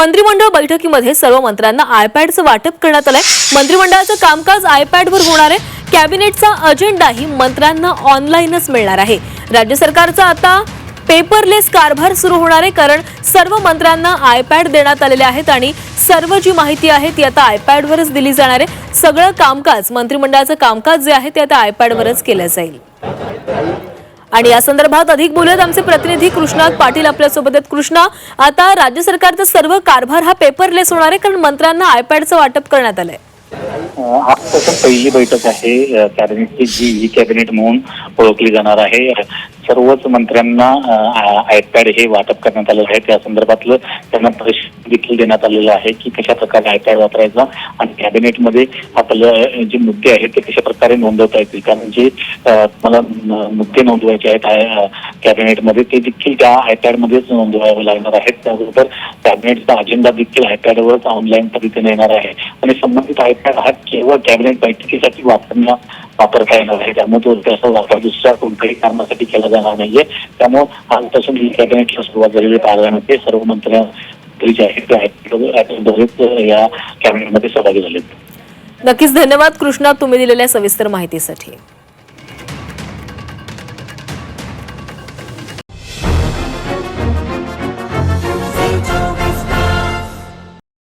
मंत्रिमंडळ बैठकीमध्ये सर्व मंत्र्यांना आयपॅडचं वाटप करण्यात आलंय. मंत्रिमंडळाचं कामकाज आयपॅडवर होणार आहे. कॅबिनेटचा अजेंडाही मंत्र्यांना ऑनलाईनच मिळणार आहे. राज्य सरकारचा आता पेपरलेस कारभार सुरू होणार आहे कारण सर्व मंत्र्यांना आयपॅड देण्यात आलेले आहेत आणि सर्व जी माहिती आहे ती आता आयपॅडवरच दिली जाणार आहे. सगळं कामकाज मंत्रिमंडळाचं कामकाज जे आहे ते आता आयपॅडवरच केलं जाईल. आणि या संदर्भात अधिक बोलत आमचे प्रतिनिधी कृष्णात पाटील आपल्यासोबत आहेत. कृष्णा आता राज्य सरकारचा सर्व कारभार हा पेपरलेस होणार आहे कारण मंत्र्यांना आयपॅडचं वाटप करण्यात आलंय. आजपासून पहिली बैठक आहे. कॅबिनेटची जी ही कॅबिनेट म्हणून ओळखली जाणार आहे. सर्वच मंत्र्यांना आयपॅड हे वाटप करण्यात आलेलं आहे. त्या संदर्भातलं त्यांना परिषद देखील देण्यात आलेलं आहे की कशा प्रकारे आयपॅड वापरायचा आणि कॅबिनेटमध्ये आपलं जे मुद्दे आहेत ते कशा प्रकारे नोंदवता येतील? कारण जे मला मुद्दे नोंदवायचे आहेत कॅबिनेटमध्ये ते देखील त्या आयपॅडमध्येच नोंदवावे लागणार आहेत. त्याबरोबर कॅबिनेटचा अजेंडा देखील आयपॅडवरच ऑनलाईन पद्धतीने येणार आहे. आणि संबंधित आयपॅड हा केवळ कॅबिनेट बैठकीसाठी वापरण्या वापरता येणार आहे. त्यामुळे तो त्याचा वापर दुसऱ्या कोणत्याही कारणासाठी केला जाणार नाहीये. त्यामुळे आजपासून ही कॅबिनेटला सुरुवात झालेली पाहायला मिळते. सर्व मंत्र्या जे आहेत ते या कॅबिनेटमध्ये सहभागी झालेत. नक्कीच धन्यवाद कृष्णा तुम्ही दिलेल्या सविस्तर माहितीसाठी.